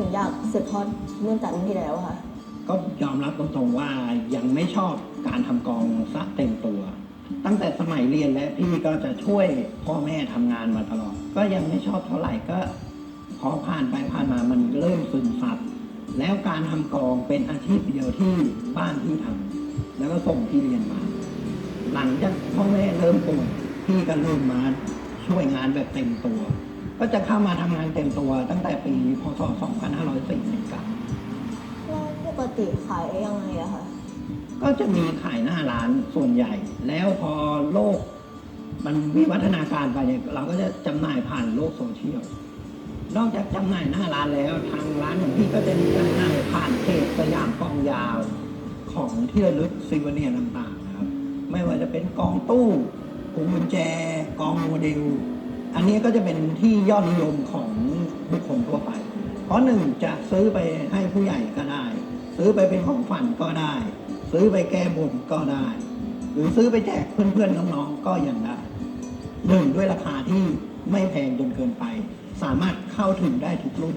รุ่นจัดรุ่นที่แล้วอะค่ะ ก็ยอมรับตรงๆว่ายังไม่ชอบการทำกองซะเต็มตัว ตั้งแต่สมัยเรียนแล้วพี่ก็จะช่วยพ่อแม่ทำงานมาตลอด ก็ยังไม่ชอบเท่าไหร่ก็พอผ่านไปผ่านมามันเริ่มซึมซับแล้วการทำกองเป็นอาชีพเดียวที่บ้านพี่ทำแล้วก็ส่งพี่เรียนมา หลังจากพ่อแม่เริ่มป่วยพี่ก็เริ่มมาช่วยงานแบบเต็มตัว ก็จะเข้ามาทำงานเต็มตัวตั้งแต่ปีพศ 2549แล้วปกติขายยังไงอะคะก็จะมีขายหน้าร้านส่วนใหญ่ แล้วพอโลก มันวิวัฒนาการไปเนี่ยเราก็จะจำหน่ายผ่านโลกโซเชียล นอกจากจำหน่ายหน้าร้านแล้วทางร้านของพี่ก็จะมีจำหน่ายผ่านเพจสยามกองยาวของที่ระลึกซิวเนียร์ต่างๆนะครับ ไม่ว่าจะเป็นกองตู้พวงกุญแจ กองโมเดล อันนี้ก็จะเป็นที่ยอดนิยมของบุคคลทั่วไป เพราะหนึ่งจะซื้อไปให้ผู้ใหญ่ก็ได้ ซื้อไปเป็นของฝันก็ได้ ซื้อไปแก้บนก็ได้ หรือซื้อไปแจกเพื่อนๆน้องๆก็ยังได้หนึ่งด้วยราคาที่ไม่แพงจนเกินไป สามารถเข้าถึงได้ทุกรุ่น